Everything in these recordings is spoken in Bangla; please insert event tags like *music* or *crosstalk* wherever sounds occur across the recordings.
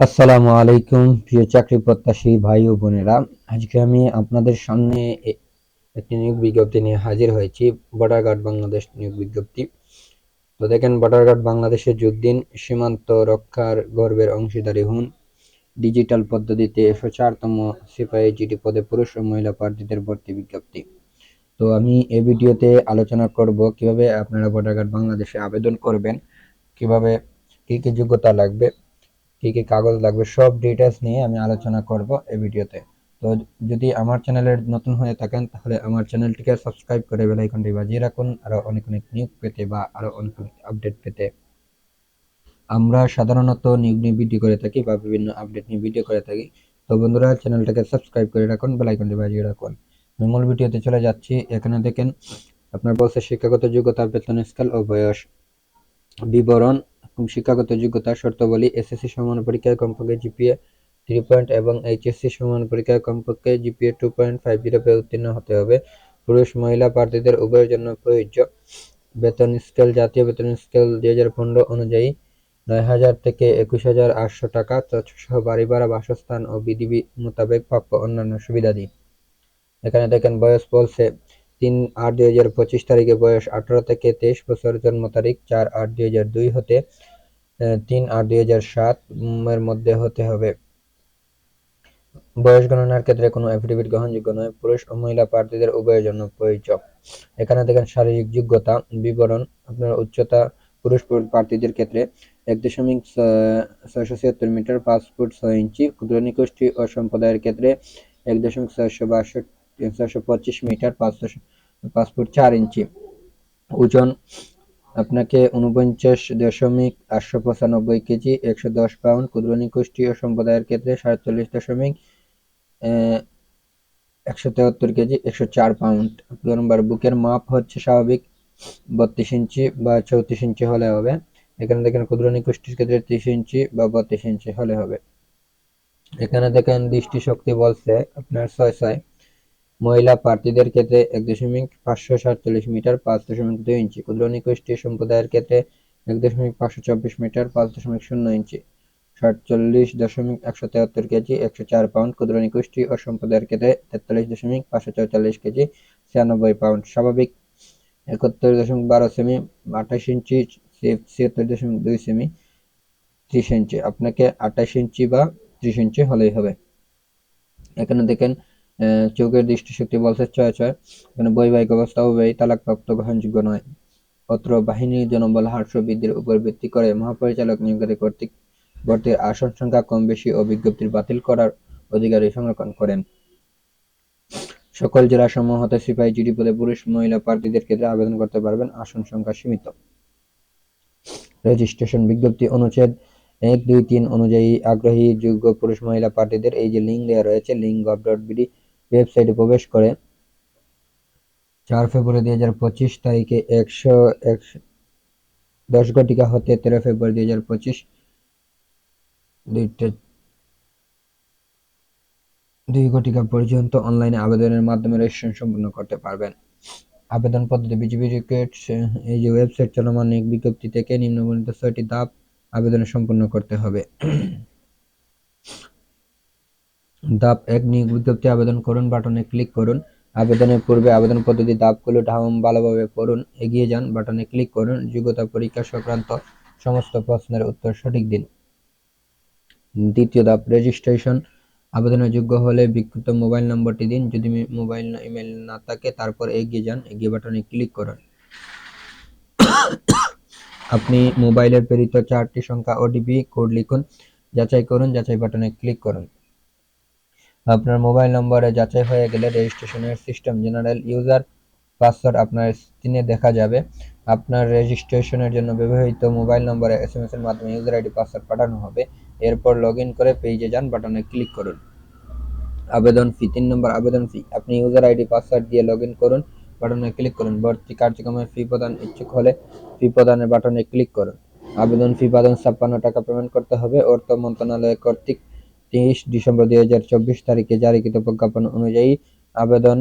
আসসালামু আলাইকুম, প্রিয় চাকরি প্রত্যাশী ভাই ও বোনেরা। আজকে আমি আপনাদের সামনে একটি নিয়োগ বিজ্ঞপ্তি নিয়ে হাজির হয়েছি বর্ডার গার্ড বাংলাদেশ নিয়োগ বিজ্ঞপ্তি। তো দেখেন বর্ডার গার্ড বাংলাদেশে যোগ দিন, সীমান্ত রক্ষার গর্বের অংশীদারি হন। ডিজিটাল পদ্ধতিতে একশো চারতম সিপাহী জিডি পদে পুরুষ ও মহিলা প্রার্থীদের ভর্তি বিজ্ঞপ্তি। তো আমি এই ভিডিওতে আলোচনা করব কীভাবে আপনারা বর্ডার গার্ড বাংলাদেশে আবেদন করবেন, কীভাবে, কি কি যোগ্যতা লাগবে কি কি কাগজ লাগবে, সব ডিটেলস নিয়ে আমি আলোচনা করব এই ভিডিওতে। তো যদি আমার চ্যানেলের নতুন হয়ে থাকেন, তাহলে আমার চ্যানেলটিকে সাবস্ক্রাইব করে বেল আইকনটি বাজিয়ে রাখুন, আরও অনেক অনেক নিয়োগ পেতে বা আরও অনেক অনেক আপডেট পেতে। আমরা সাধারণত নিয়োগ নিয়ে ভিডিও করে থাকি বা বিভিন্ন আপডেট নিয়ে ভিডিও করে থাকি। তো বন্ধুরা চ্যানেলটাকে সাবস্ক্রাইব করে রাখুন বেল আইকনটি বাজিয়ে রাখুন। আমি মূল ভিডিওতে চলে যাচ্ছি। এখানে দেখেন, আপনার বলছে শিক্ষাগত যোগ্যতা, বেতন, স্কেল ও বয়স। বিবরণ শিক্ষাগত যোগ্যতা শর্তাবলী এসএসসি সমান পরীক্ষায় কমপক্ষে জিপিএ থ্রি পয়েন্ট এবং এইচএসসি সমান পরীক্ষায় কমপক্ষে GPA two point five zero পেয়ে উত্তীর্ণ হতে হবে। পুরুষ, মহিলা, প্রার্থীদের উভয়ের জন্য প্রযোজ্য বেতন স্কেল জাতীয় বেতন স্কেল দুই হাজার পনেরো অনুযায়ী নয় হাজার থেকে একুশ হাজার আটশো টাকা সহ বাড়ি ভাড়া বাসস্থান ও বিধি মোতাবেক প্রাপ্য অন্যান্য সুবিধাদি। এখানে দেখেন বয়স বলছে তিন আট দুই হাজার পঁচিশ তারিখে বয়স আঠারো থেকে তেইশ বছর জন্ম তারিখ, চার আট দুই হাজার দুই হতে তিন আট দুই হাজার সাত এর মধ্যে হতে হবে। বয়স গণনার ক্ষেত্রে কোনো এফিডেভিট গ্রহণযোগ্য নয়। পুরুষ ও মহিলা প্রার্থীদের উভয়ের জন্য প্রযোজ্য এখানে দেখেন শারীরিক যোগ্যতা, বিবরণ, আপনার উচ্চতা, পুরুষ প্রার্থীদের ক্ষেত্রে এক দশমিক ছয়শো ছিয়াত্তর মিটার, পাঁচ ফুট ছয় ইঞ্চি, ক্ষুদ্র নিগোষ্ঠী ও সম্প্রদায়ের ক্ষেত্রে এক দশমিক ছয়শো বাষট্টি ছয়শো পঁচিশ মিটার পাঁচ পাঁচ ফুট চার ইঞ্চি। ওজন আপনাকে উনপঞ্চাশ দশমিক আটশো পঁচানব্বই কেজি, একশো দশ পাউন্ড। ক্ষুদ্র ও সম্প্রদায়ের ক্ষেত্রে সাতচল্লিশ দশমিক একশো তেহাত্তর কেজি, একশো চার পাউন্ড। নম্বর বুকের মাপ হচ্ছে স্বাভাবিক বত্রিশ ইঞ্চি বা চৌত্রিশ ইঞ্চি হলে হবে। এখানে দেখেন ক্ষুদ্র নিগোষ্ঠীর ক্ষেত্রে ত্রিশ ইঞ্চি বা বত্রিশ ইঞ্চি হলে হবে। এখানে দেখেন দৃষ্টি শক্তি বলছে আপনার ছয় ছয়। মহিলা প্রার্থীদের ক্ষেত্রে এক দশমিক পাঁচশো সাতচল্লিশ মিটার, পাঁচ দশমিক দুই ইঞ্চি। ক্ষুদ্র নিগোষ্ঠী সম্প্রদায়ের ক্ষেত্রে এক দশমিক পাঁচশো চব্বিশ মিটার, পাঁচ দশমিক শূন্য ইঞ্চি। সাতচল্লিশ দশমিক একশো তেহাত্তর কেজি, একশো চার পাউন্ড। ক্ষুদ্র নিগোষ্ঠী ও সম্প্রদায়ের ক্ষেত্রে তেতাল্লিশ দশমিক পাঁচশো চৌচল্লিশ কেজি, ছিয়ানব্বই পাউন্ড। স্বাভাবিক একাত্তর দশমিক বারো সেমি, আঠাশ ইঞ্চি, ছিয়াত্তর দশমিক দুই সেমি, ত্রিশ ইঞ্চি। আপনাকে আঠাশ ইঞ্চি বা ত্রিশ ইঞ্চি হলেই হবে। এখানে দেখেন চোখের দৃষ্টিশক্তি বলছে ছয় ছয়। এখানে বৈবাহিক অবস্থা অব্যয়ী তালাকপ্রাপ্ত, গ্রহণযোগ্য নয়। অত্র বাহিনী জনবল হ্রাস বৃদ্ধির উপর ভিত্তি করে মহাপরিচালক নিয়োগকারী কর্তৃক ভর্তির আসন সংখ্যা কম বেশি ও বিজ্ঞপ্তির বাতিল করার অধিকারী সংরক্ষণ করেন। সকল জেলা সমূহ হতে সিপাহী জিডি পদে পুরুষ, মহিলা প্রার্থীদের ক্ষেত্রে আবেদন করতে পারবেন, আসন সংখ্যা সীমিত। রেজিস্ট্রেশন বিজ্ঞপ্তি অনুচ্ছেদ এক দুই তিন অনুযায়ী আগ্রহী, যোগ্য পুরুষ, মহিলা প্রার্থীদের এই যে লিঙ্ক দেওয়া রয়েছে লিঙ্ক গভ ডট বিডি ওয়েবসাইটে প্রবেশ করে। চার ফেব্রুয়ারি দুই হাজার পঁচিশ তারিখে একশো একশো, দশ ঘটিকা হতে তেরো ফেব্রুয়ারি দুই হাজার পঁচিশ দুইটা, দুই ঘটিকা পর্যন্ত অনলাইনে আবেদনের মাধ্যমে রেজিস্ট্রেশন সম্পন্ন করতে পারবেন। আবেদন পদ্ধতি বিজিবি রিক্রুট, এই যে ওয়েবসাইট চলমান বিজ্ঞপ্তি থেকে নিম্নবর্ণিত ছয়টি ধাপ আবেদন সম্পন্ন করতে হবে। ধাপ এক নিয়োগ বিজ্ঞপ্তি আবেদন করুন, বাটনে ক্লিক করুন। আবেদনের পূর্বে আবেদন পদ্ধতি ধাপগুলো ঢাউম ভালোভাবে পড়ুন, এগিয়ে যান, বাটনে ক্লিক করুন। যোগ্যতা পরীক্ষা সংক্রান্ত সমস্ত প্রশ্নের উত্তর সঠিক দিন। দ্বিতীয় ধাপ রেজিস্ট্রেশন আবেদনের যোগ্য হলে বিক্ষিপ্ত মোবাইল নম্বরটি দিন। যদি মোবাইল ইমেল না থাকে, তারপর এগিয়ে যান, এগিয়ে বাটনে ক্লিক করুন। আপনি মোবাইলের প্রেরিত চারটি সংখ্যা ওটিপি কোড লিখুন। যাচাই করুন, যাচাই বাটনে ক্লিক করুন। আপনার মোবাইল নম্বরে যাচাই হয়ে গেলে রেজিস্ট্রেশনের সিস্টেম জেনারেল ইউজার পাসওয়ার্ড আপনার স্ক্রিনে দেখা যাবে। আপনার রেজিস্ট্রেশনের জন্য ব্যবহৃত মোবাইল নম্বরে এস এম এস এর মাধ্যমে ইউজার আইডি, পাসওয়ার্ড পাঠানো হবে। এরপর লগ ইন করে পেজে যান বাটনে ক্লিক করুন। আবেদন ফি, তিন নম্বর আবেদন ফি। আপনি ইউজার আইডি, পাসওয়ার্ড দিয়ে লগ ইন করুন, বাটনে ক্লিক করুন। ভর্তি কার্যক্রমে ফি প্রদান ইচ্ছুক হলে ফি প্রদানের বাটনে ক্লিক করুন। আবেদন ফি প্রদান ছাপ্পান্ন টাকা পেমেন্ট করতে হবে। অর্থ মন্ত্রণালয় কর্তৃক তেইশ ডিসেম্বর দুই হাজার চব্বিশ তারিখে জারিকৃত প্রজ্ঞাপন অনুযায়ী আবেদন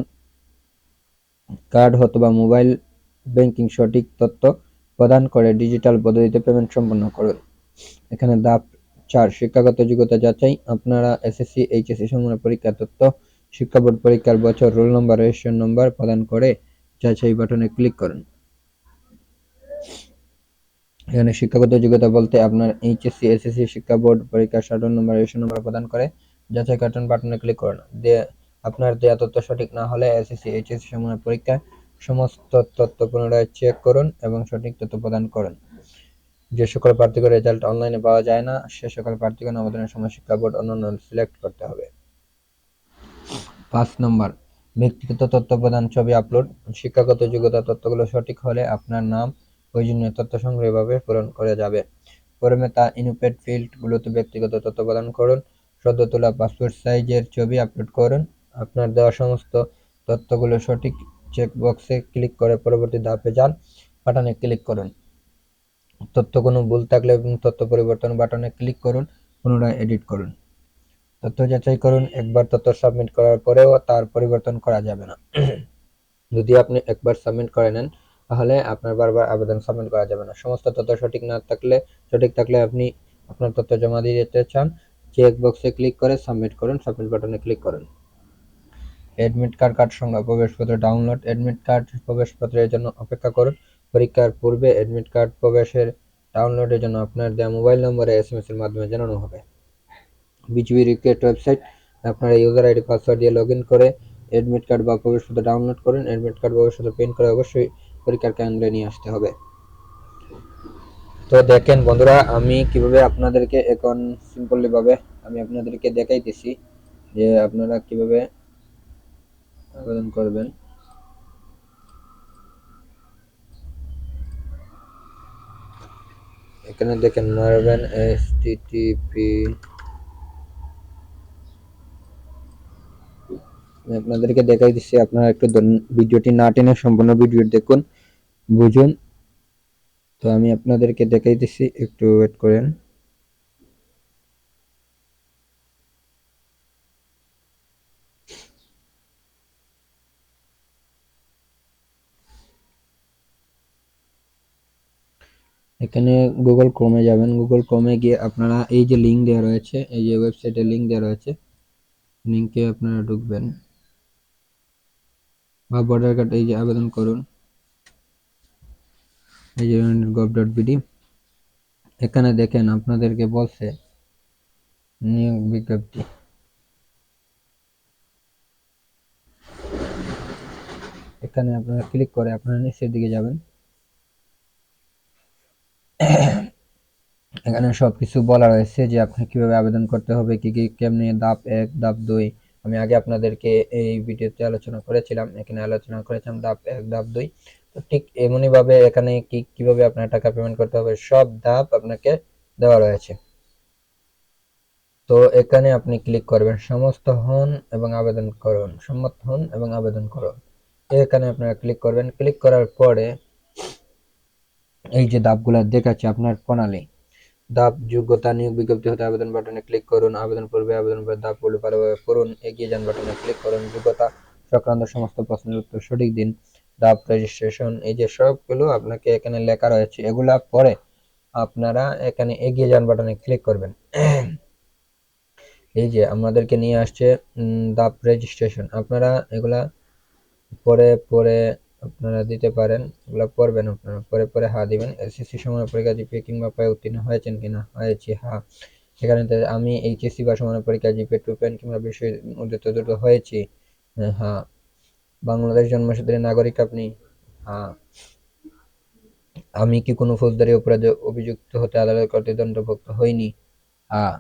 কার্ড অথবা মোবাইল ব্যাংকিং সঠিক তথ্য প্রদান করে ডিজিটাল পদ্ধতিতে পেমেন্ট সম্পন্ন করুন। এখানে দাপ চার, শিক্ষাগত যোগ্যতা যাচাই। আপনারা এসএসসি, এইচএসসি সমমানের পরীক্ষা তথ্য, শিক্ষা বোর্ড পরীক্ষার বছর, রোল নম্বর, রেজিস্ট্রেশন নম্বর প্রদান করে যাচাই বাটনে ক্লিক করুন। এখানে শিক্ষাগত যোগ্যতা বলতে আপনার এইচএসসি, এসএসসি, শিক্ষা বোর্ড, পরীক্ষার সাধারণ নম্বর রেজিস্ট্রেশন নম্বর প্রদান করে। যাচাই কার্টন বাটনে ক্লিক করুন। দিয়ে আপনার দেয়া তথ্য সঠিক না হলে এসএসসি, এইচএসসি সমমানের পরীক্ষায় সমস্ত তথ্য পুনরায় চেক করুন এবং সঠিক তথ্য প্রদান করুন। যে সকল প্রার্থীদের রেজাল্ট অনলাইনে পাওয়া যায় না, সে সকল প্রার্থীগণ আবেদনের সময় শিক্ষা বোর্ড অন্যান্য সিলেক্ট করতে হবে। পাঁচ নম্বর, ব্যক্তিগত তথ্য প্রদান ছবি আপলোড শিক্ষাগত যোগ্যতা তথ্যগুলো সঠিক হলে আপনার নাম প্রয়োজনীয় তথ্য সংগ্রহভাবে পূরণ করে যাবে। ফর্মে তা ইনুপেড ফিল্ডগুলোতে ব্যক্তিগত তথ্য প্রদান করুন। সদ্য তোলা পাসপোর্ট সাইজের ছবি আপলোড করুন। আপনার দেওয়া সমস্ত তথ্যগুলো সঠিক চেকবক্সে ক্লিক করে পরবর্তী ধাপে যান। বাটনে ক্লিক করুন। তথ্য কোনো ভুল থাকলে এবং তথ্য পরিবর্তন বাটনে ক্লিক করুন। পুনরায় এডিট করুন। তথ্য যাচাই করুন। একবার তথ্য সাবমিট করার পরেও তার পরিবর্তন করা যাবে না। *clears throat* যদি আপনি একবার সাবমিট করে নেন তাহলে আপনার বারবার আবেদন সাবমিট করা যাবে না। সমস্ত তথ্য সঠিক না থাকলে, সঠিক থাকলে আপনি আপনার তথ্য জমা দিয়ে দিতে চান। চেক বক্সে ক্লিক করে সাবমিট করুন সাবমিট বাটনে ক্লিক করুন। অ্যাডমিট কার্ড কার্ড সংখ্যা, প্রবেশপত্র ডাউনলোড অ্যাডমিট কার্ড প্রবেশপত্রের জন্য অপেক্ষা করুন। পরীক্ষার পূর্বে অ্যাডমিট কার্ড প্রবেশের ডাউনলোডের জন্য আপনার দেওয়া মোবাইল নম্বরে এস এম এস এর মাধ্যমে জানানো হবে। বিজিবি রিক্রেট ওয়েবসাইট আপনার ইউজার আইডি পাসওয়ার্ড দিয়ে লগ করে অ্যাডমিট কার্ড বা প্রবেশপত্র ডাউনলোড করুন। অ্যাডমিট কার্ড প্রবেশপত্র প্রিন্ট করে অবশ্যই পরীক্ষার কেন্দ্রে নিয়ে আসতে হবে। তো দেখেন বন্ধুরা, আমি কীভাবে আপনাদেরকে এখন সিম্পলি ভাবে আমি আপনাদেরকে দেখাইতেছি যে আপনারা কীভাবে আবেদন করবেন। এখানে দেখেন মারবেন এস আমি আপনাদেরকে দেখাই দিচ্ছি আপনারা একটু ভিডিওটি না টেনে সম্পূর্ণ ভিডিও দেখুন। বুঝুন। তো আমি আপনাদেরকে দেখাই দিচ্ছি একটু ওয়েট করেন। এখানে গুগল ক্রোমে যাবেন। গুগল ক্রোমে গিয়ে আপনারা এই যে লিঙ্ক দেওয়া রয়েছে, এই যে ওয়েবসাইটে লিঙ্ক দেওয়া রয়েছে লিঙ্কে আপনারা ঢুকবেন। বা বর্ডার কার্ড এই যে আবেদন করুন। এখানে দেখেন আপনাদেরকে বলছে নিয়োগ বিজ্ঞপ্তি। এখানে আপনারা ক্লিক করে আপনারা নিচের দিকে যাবেন। এখানে সবকিছু বলা রয়েছে যে আপনি কীভাবে আবেদন করতে হবে, কি কি, কেমনি, ধাপ এক, ধাপ দুই। আমি আগে আপনাদেরকে এই ভিডিওতে আলোচনা করেছিলাম, এখানে আলোচনা করেছিলাম ধাপ এক, ধাপ দুই। ঠিক এমনই ভাবে এখানে কি, কীভাবে আপনার টাকা পেমেন্ট করতে হবে, সব ধাপ আপনাকে দেওয়া রয়েছে। তো এখানে আপনি ক্লিক করবেন, সমস্ত হন এবং আবেদন করুন, সম্মত হন এবং আবেদন করুন। এখানে আপনারা ক্লিক করবেন ক্লিক করার পরে এই যে ধাপগুলো দেখাচ্ছে আপনার প্রণালী। ধাপ, যোগ্যতা, নিয়োগ বিজ্ঞপ্তি হতে আবেদন বাটনে ক্লিক করুন, আবেদন পূর্বে, আবেদন ধাপগুলো ভালোভাবে পড়ুন এগিয়ে যান বাটনে ক্লিক করুন, যোগ্যতা সংক্রান্ত সমস্ত প্রশ্নের উত্তর সঠিক দিন। ধাপ রেজিস্ট্রেশন এই যে সবগুলো আপনাকে এখানে লেখা রয়েছে, এগুলা পরে আপনারা এখানে এগিয়ে যান বাটনে ক্লিক করবেন। এই যে আমাদেরকে নিয়ে আসছে ধাপ রেজিস্ট্রেশন আপনারা এগুলা পরে পরে আপনারা দিতে পারেন, এগুলো পড়বেন আপনারা। পরে পরে হা দিবেন। এসএসসি সময় পরীক্ষা জিপে কিংবা পায়ে উত্তীর্ণ হয়েছেন কিনা? হয়েছি, হা। সেখানে আমি এইচএসসি বা সমান পরীক্ষা জিপে টু পয়েন্ট কিংবা বিষয় দুটো হয়েছি হ্যাঁ বাংলাদেশ জন্মসূত্রে নাগরিক আপনি? হ্যাঁ। আমি কি কোনো ফৌজদারি অপরাধে অভিযুক্ত হতে আদালত কর্তৃক দণ্ডভুক্ত হইনি? হ্যাঁ।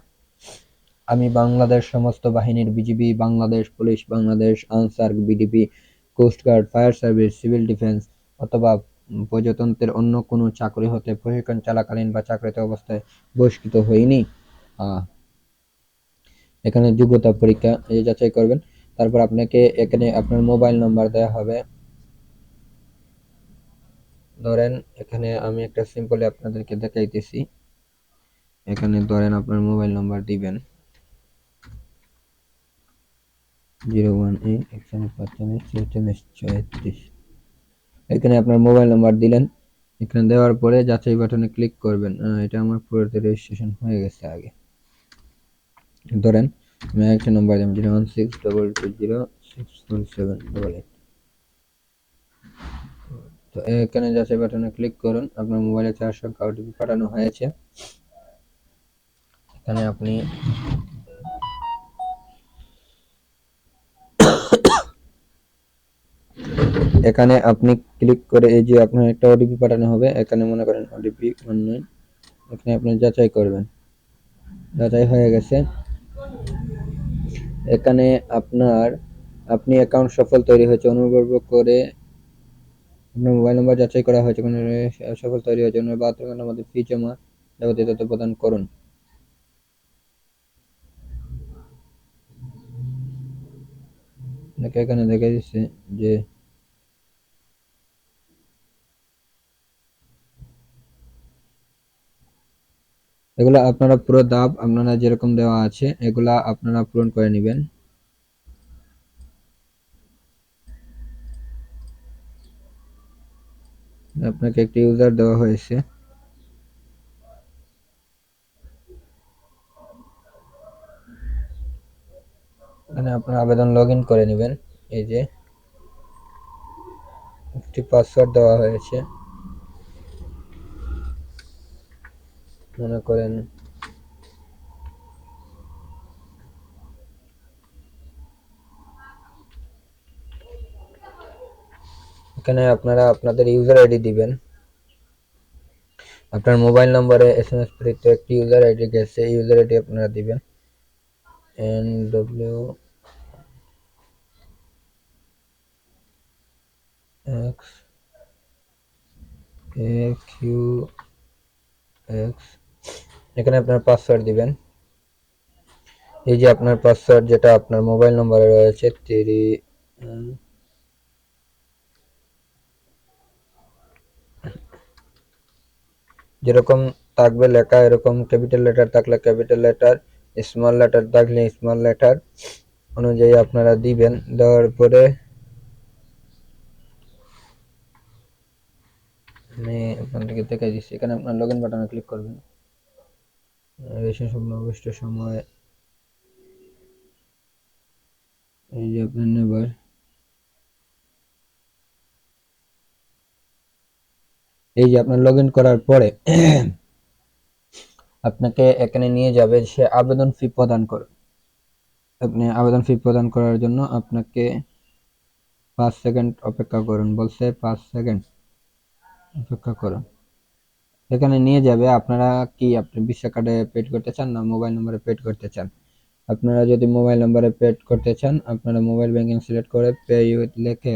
আমি বাংলাদেশ সমস্ত বাহিনীর BGB, Bangladesh police, Bangladesh Ansar VDP coast guard fire service, civil defence অথবা প্রজাতন্ত্রের অন্য কোনো চাকরি হতে প্রশিক্ষণ চলাকালীন বা চাকরিতে অবস্থায় বহিষ্কৃত হইনি? এখানে যোগ্যতা পরীক্ষা যাচাই করবেন তারপর আপনাকে এখানে আপনার মোবাইল নাম্বার দেওয়া হবে। ধরেন, এখানে আমি একটা সিম্পলি আপনাদেরকে দেখাইতেছি। এখানে ধরেন আপনার মোবাইল নাম্বার দিবেন। জিরো ওয়ান এখানে আপনার মোবাইল নাম্বার দিলেন। এখানে দেওয়ার পরে যাচাই বাটনে ক্লিক করবেন। এটা আমার পুরোতে রেজিস্ট্রেশন হয়ে গেছে আগে। ধরেন আমি একটা নম্বর দিলাম zero one six double two zero six one seven double eight তো এখানে যাচাই বাটনে ক্লিক করুন, আপনার মোবাইলে চার সংখ্যা ওটিপি পাঠানো হয়েছে। এখানে আপনি এখানে আপনি ক্লিক করে এই যে আপনার একটা ওটিপি পাঠানো হবে, এখানে মনে করেন ওটিপি অনলাইন এখানে আপনি যাচাই করবেন। যাচাই হয়ে গেছে। এখানে আপনার, আপনি অ্যাকাউন্ট সফল তৈরি হয়েছে, অনুগ্রহ করে আপনার মোবাইল নম্বর যাচাই করা হয়েছে কোনো সফল তৈরি হয়েছে অনুগ্রহ বাহাত্তর ঘণ্টার মধ্যে ফি জমা যাবতীয় তথ্য প্রদান করুন। এখানে দেখা যাচ্ছে যে এগুলা আপনারা পুরো দাব আপনারা যেরকম দেওয়া আছে, এগুলা আপনারা পূরণ করে নেবেন। আপনাকে একটি ইউজার দেওয়া হয়েছে। এখানে আপনার আবেদন লগ করে নেবেন। এই যে একটি পাসওয়ার্ড দেওয়া হয়েছে। মনে করেন। এখানে আপনারা আপনাদের ইউজার আইডি দিবেন। আপনার মোবাইল নম্বরে এস এম এস ফ্রিতে একটি ইউজার আইডি গেছে ইউজার আইডি আপনারা দিবেন। N W X A Q X এখানে আপনার পাসওয়ার্ড দিবেন। এই যে আপনার পাসওয়ার্ড যেটা আপনার মোবাইল নম্বরে রয়েছে থ্রি যেরকম থাকবে লেখা এরকম ক্যাপিটাল লেটার থাকলে ক্যাপিটাল লেটার স্মল লেটার থাকলে স্মল লেটার অনুযায়ী আপনারা দিবেন। দেওয়ার পরে আমি এখান থেকে দেখে দিচ্ছি। এখানে আপনার লগ ইন বাটনে ক্লিক করবেন। রেশন সমাবিষ্ট সময় এই যে আপনার নেবার। এই যে আপনার লগ করার পরে *clears throat* আপনাকে এখানে নিয়ে যাবে সে আবেদন ফি প্রদান করবে আপনি আবেদন ফি প্রদান করার জন্য আপনাকে পাঁচ সেকেন্ড অপেক্ষা করুন, বলছে পাঁচ সেকেন্ড অপেক্ষা করুন। এখানে নিয়ে যাবে। আপনারা কি আপনি ভিসা কার্ডে পেড করতে চান না মোবাইল নম্বরে পেড করতে চান? আপনারা যদি মোবাইল নম্বরে পেড করতে চান, আপনারা মোবাইল ব্যাংকিং সিলেক্ট করে পে ইউথ লিখে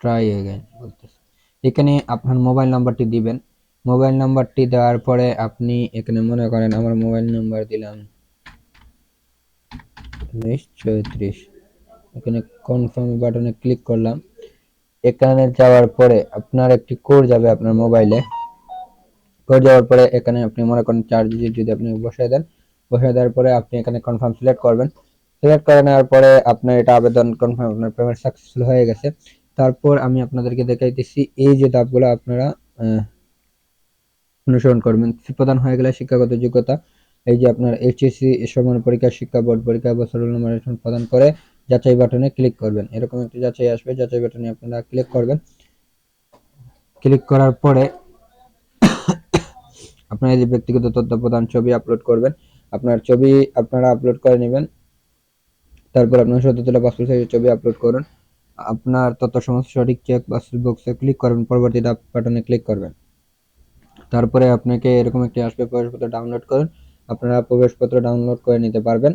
ট্রাই এগেন বলতেছে। এখানে আপনার মোবাইল নাম্বারটি দিবেন। মোবাইল নাম্বারটি দেওয়ার পরে আপনি এখানে মনে করেন আমার মোবাইল নাম্বার দিলাম উনিশ চৌত্রিশ এখানে কনফার্ম বাটনে ক্লিক করলাম। এখানে যাওয়ার পরে আপনার একটি কোড যাবে আপনার মোবাইলে কোড যাওয়ার পরে এখানে আপনি মনে করেন চার ডিজিট যদি আপনি বসায় দেন, বসায় দেওয়ার পরে আপনি এখানে কনফার্ম সিলেক্ট করবেন। সিলেক্ট করে নেওয়ার পরে আপনার এটা আবেদন কনফার্ম আপনার পেমেন্ট সাকসেসফুল হয়ে গেছে। তারপর আমি আপনাদেরকে দেখাইতেছি, এই যে ধাপগুলো আপনারা অনুসরণ করবেন। প্রদান হয়ে গেলে শিক্ষাগত যোগ্যতা, এই যে আপনার এইচএসসি সমান পরীক্ষা, শিক্ষা বোর্ড পরীক্ষা, বছর প্রদান করে যাচাই বাটনে ক্লিক করবেন। এরকম একটি যাচাই আসবে, যাচাই বাটনে আপনারা ক্লিক করবেন। ক্লিক করার পরে আপনারা যে ব্যক্তিগত তথ্য প্রদান ছবি আপলোড করবেন। আপনার ছবি আপনারা আপলোড করে নেবেন। তারপর আপনার সত্য তোলা পাসপোর্ট সাইজের ছবি আপলোড করুন। আপনার তথ্য সমস্ত সঠিক চেক বা বক্সে ক্লিক করবেন, পরবর্তী বাটনে ক্লিক করবেন। তারপরে আপনাকে এরকম একটি আসবে প্রবেশপত্র ডাউনলোড করুন। আপনারা প্রবেশপত্র ডাউনলোড করে নিতে পারবেন।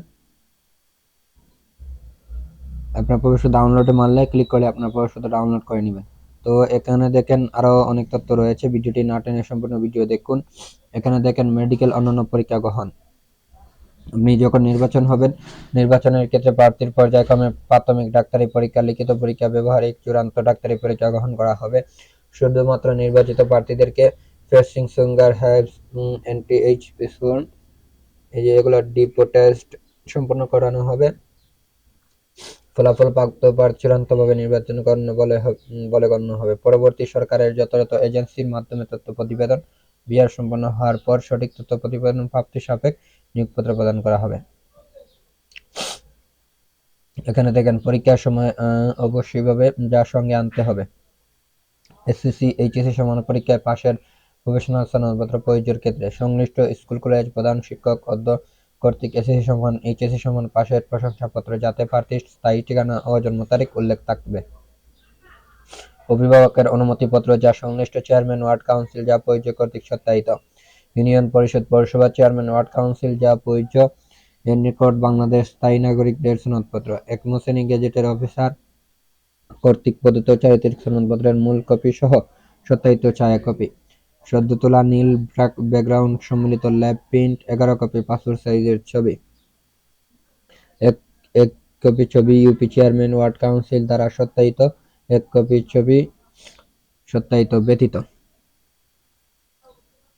আপনার প্রবেশপত্র ডাউনলোডে মারলে ক্লিক করলে আপনার প্রবেশপত্র ডাউনলোড করে নেবেন। তো এখানে দেখেন আরও অনেক তথ্য রয়েছে, ভিডিওটি না টেনে সম্পূর্ণ ভিডিও দেখুন। এখানে দেখেন মেডিকেল অন্যান্য পরীক্ষা গ্রহণ। আপনি যখন নির্বাচন হবেন, নির্বাচনের ক্ষেত্রে প্রার্থীর পর্যায়ক্রমে প্রাথমিক ডাক্তারি পরীক্ষা, লিখিত পরীক্ষা, ব্যবহারিক, চূড়ান্ত ডাক্তারি পরীক্ষা গ্রহণ করা হবে। শুধুমাত্র নির্বাচিত প্রার্থীদেরকে ফেসিং সুগার হ্যাভস এনটি এইচ এই যে এগুলো ডিপো টেস্ট সম্পন্ন করানো হবে। ফলাফল প্রার্থী চূড়ান্তভাবে নির্বাচন গণ্য বলে বলে গণ্য হবে। পরবর্তী সরকারের যথাযথ এজেন্সির মাধ্যমে তথ্য প্রতিবেদন বিহার সম্পন্ন হওয়ার পর সঠিক তথ্য প্রতিবেদন প্রাপ্তি সাপেক্ষ নিয়োগপত্র প্রদান করা হবে। এখানে দেখেন, পরীক্ষার সময় অবশ্যই ভাবে যা সঙ্গে আনতে হবে। এসএসসি এইচএসসি সমান পরীক্ষায় পাশের প্রফেশনাল সনদপত্র প্রয়োগের ক্ষেত্রে সংশ্লিষ্ট স্কুল, কলেজ প্রধান, শিক্ষক, অধ্য কর্তৃক এসএসসি সমান এইচএসসি সমান পাশের প্রশংসাপত্র যাতে প্রার্থীর স্থায়ী ঠিকানা ও জন্ম তারিখ উল্লেখ থাকবে। অভিভাবকের অনুমতিপত্র, যা সংশ্লিষ্ট চেয়ারম্যান, ওয়ার্ড কাউন্সিল, যা প্রয়োজ্য কর্তৃক সত্যায়িত। ইউনিয়ন পরিষদ পৌরসভা চেয়ারম্যান, ওয়ার্ড কাউন্সিল, যা প্রয়োজ্য এর নিকট বাংলাদেশ স্থায়ী নাগরিকদের সনদপত্র। একম শ্রেণি গেজেটের অফিসার কর্তৃক প্রদত্ত চারিত্রিক সনদপত্রের মূল কপি সহ সত্যায়িত ছায়া কপি সদ্য তোলা নীল ব্যাকগ্রাউন্ড সম্মিলিত ল্যাব প্রিন্ট এগারো কপি পাসপোর্ট সাইজের ছবি। এক এক কপি ছবি ইউপি চেয়ারম্যান ওয়ার্ড কাউন্সিল দ্বারা সত্যায়িত, এক কপি ছবি সত্যায়িত, ব্যতীত।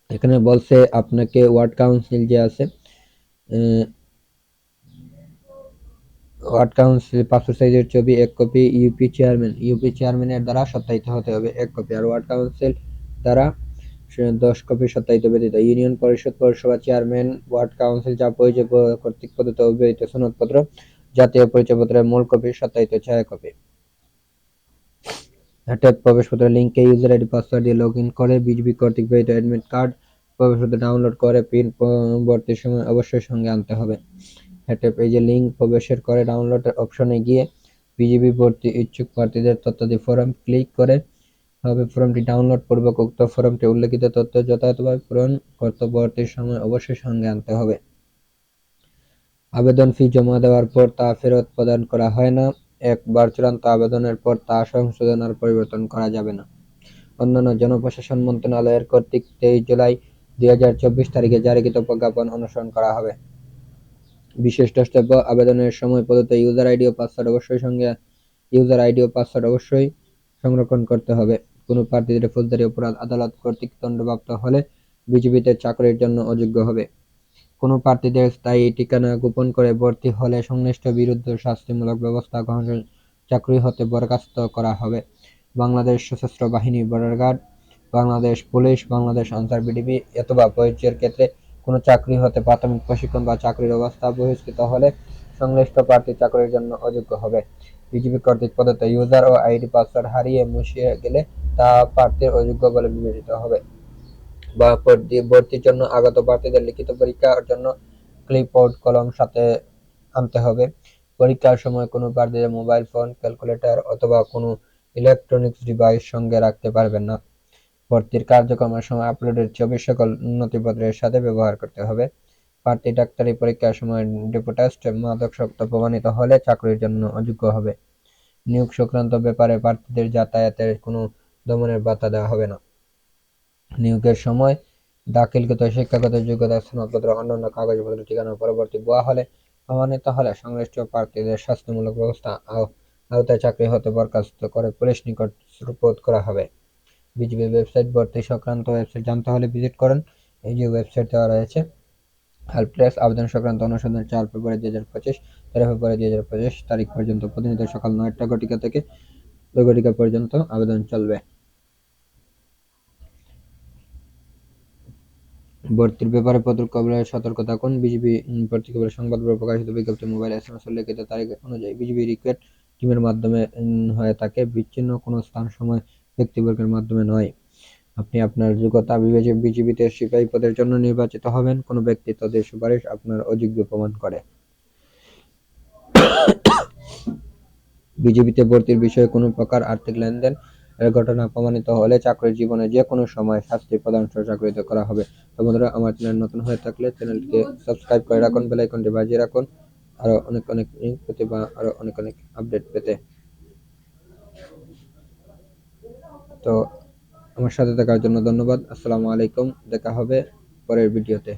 এখানে বলছে আপনাকে ওয়ার্ড কাউন্সিল যে আছে ওয়ার্ড কাউন্সিল পাসপোর্ট সাইজের ছবি, এক কপি ইউপি চেয়ারম্যান। ইউপি চেয়ারম্যানের দ্বারা সত্যায়িত হতে হবে এক কপি, আর ওয়ার্ড কাউন্সিল দ্বারা দশ কপি সত্যায়িত ব্যতীত ইউনিয়ন পরিষদ পৌরসভা চেয়ারম্যান, ওয়ার্ড কাউন্সিল, যা প্রয়োজন কর্তৃক প্রদত্ত অব্যবহৃত সনদপত্র, জাতীয় পরিচয়পত্রের মূল কপি, সত্যায়িত ছায়া কপি হ্যাটেপ প্রবেশপত্র লিঙ্কে ইউজার আইডি পাসওয়ার্ড দিয়ে লগ ইন করে বিজবি কর্তৃক ব্যয়িত অ্যাডমিট কার্ড প্রবেশপত্র ডাউনলোড করে পিন পরবর্তী সময় অবশ্যই সঙ্গে আনতে হবে। হ্যাটেপ এই যে লিঙ্ক প্রবেশের করে ডাউনলোডের অপশনে গিয়ে বিজিবি ভর্তি ইচ্ছুক প্রার্থীদের তথ্যাদি ফর্ম ক্লিক করে হবে। ফর্মটি ডাউনলোড পূর্বক উক্ত ফর্মটি উল্লেখিত তথ্য যথাযথভাবে পূরণ কর্তব্যবর্তীর সময় অবশ্যই সঙ্গে আনতে হবে। আবেদন ফি জমা দেওয়ার পর তা ফেরত প্রদান করা হয় না। একবার চূড়ান্ত আবেদনের পর তা সংশোধন আর পরিবর্তন করা যাবে না। অন্যান্য জনপ্রশাসন মন্ত্রণালয়ের কর্তৃক তেইশ জুলাই দুই হাজার চব্বিশ তারিখে জারিকৃত প্রজ্ঞাপন অনুসরণ করা হবে। বিশেষ দ্রষ্টব্য, আবেদনের সময় প্রদত্ত ইউজার আইডি ও পাসওয়ার্ড অবশ্যই সঙ্গে ইউজার আইডি ও পাসওয়ার্ড অবশ্যই সংরক্ষণ করতে হবে। কোনো প্রার্থীদের ফৌজদারি অপরাধ আদালত কর্তৃক দণ্ডপ্রাপ্ত হলে বিজেপিতে চাকরির জন্য অযোগ্য হবে। কোনো প্রার্থীদের স্থায়ী ঠিকানা গোপন করে ভর্তি হলে সংশ্লিষ্ট বিরুদ্ধে শাস্তিমূলক ব্যবস্থা গ্রহণের চাকরি হতে বরখাস্ত করা হবে। বাংলাদেশ সশস্ত্র বাহিনী border guard, Bangladesh police, Bangladesh Ansar VDP অথবা পরিচয়ের ক্ষেত্রে কোনো চাকরি হতে প্রাথমিক প্রশিক্ষণ বা চাকরির অবস্থা বহিষ্কৃত হলে সংশ্লিষ্ট প্রার্থী চাকরির জন্য অযোগ্য হবে। বিজেপি কর্তৃক প্রদত্ত ইউজার ও আইডি পাসওয়ার্ড হারিয়ে মুছিয়ে গেলে তা প্রার্থীর অযোগ্য বলে বিবেচিত হবে। বা ভর্তি- ভর্তির জন্য আগত প্রার্থীদের লিখিত পরীক্ষার জন্য ক্লিপবোর্ড কলম সাথে আনতে হবে। পরীক্ষার সময় কোনো প্রার্থীদের মোবাইল ফোন ক্যালকুলেটর অথবা কোনো ইলেকট্রনিক্স ডিভাইস সঙ্গে রাখতে পারবেন না। ভর্তির কার্যক্রমের সময় আপলোডের ছবি সকল নথিপত্রের সাথে ব্যবহার করতে হবে। প্রার্থী ডাক্তারি পরীক্ষার সময় ডেপুটেস্ট মাদকাসক্ত প্রমাণিত হলে চাকরির জন্য অযোগ্য হবে। নিয়োগ সংক্রান্ত ব্যাপারে প্রার্থীদের যাতায়াতের কোনো দমনের বাধা দেওয়া হবে না। নিয়োগের সময় দাখিলকৃত শিক্ষাগত যোগ্যতা, সনদপত্র, অন্যান্য কাগজপত্র, ঠিকানা পরবর্তী বয়া হলে প্রমাণিত হলে সংশ্লিষ্ট প্রার্থীদের শাস্তিমূলক ব্যবস্থা আও- আওতায় চাকরি হতে বরখাস্ত করে পুলিশ নিকট সুপোদ করা হবে। বিজিবি ওয়েবসাইট ভর্তি সংক্রান্ত ওয়েবসাইট জানতে হলে ভিজিট করেন। এই যে ওয়েবসাইট দেওয়া রয়েছে হেল্প ডেস্ক আবেদন সংক্রান্ত অনুসন্ধান চার ফেব্রুয়ারি দুই হাজার পঁচিশ, তেরো ফেব্রুয়ারি দুই হাজার পঁচিশ তারিখ পর্যন্ত প্রতিনিয়ত সকাল নয়টা ঘটিকা থেকে দুই ঘটিকা পর্যন্ত আবেদন চলবে। ভর্তির ব্যাপারে পদক্ষেপের সতর্ক থাকুন। বিজিবি ভর্তি খবরের সংবাদ প্রকাশিত বিজ্ঞপ্তি মোবাইল এস এম এস উল্লেখিত তারিখ অনুযায়ী বিজিবি রিক্রুট টিমের মাধ্যমে হয়ে থাকে। বিচ্ছিন্ন কোনো স্থান সময় ব্যক্তিবর্গের মাধ্যমে নয়। আপনি আপনার যোগ্যতা বিবেচে, বিজিবিতে সিপাহী পদের জন্য নির্বাচিত হবেন। কোনো ব্যক্তি তাদের সুপারিশ আপনার অযোগ্য প্রমাণ করে। বিজেপিতে ভর্তির বিষয়ে কোনো প্রকার আর্থিক লেনদেন এর ঘটনা প্রমাণিত হলে চাকরির জীবনে যে কোনো সময় শাস্তি প্রদান সহ করা হবে। তো বন্ধুরা, আমার চ্যানেল নতুন হয়ে থাকলে চ্যানেলটিকে সাবস্ক্রাইব করে রাখুন, বেল আইকনটি বাজিয়ে রাখুন। আরও অনেক অনেক লিঙ্ক পেতে বা আরও অনেক অনেক আপডেট পেতে। তো আমার সাথে থাকার জন্য ধন্যবাদ। আসসালামু আলাইকুম। দেখা হবে পরের ভিডিওতে।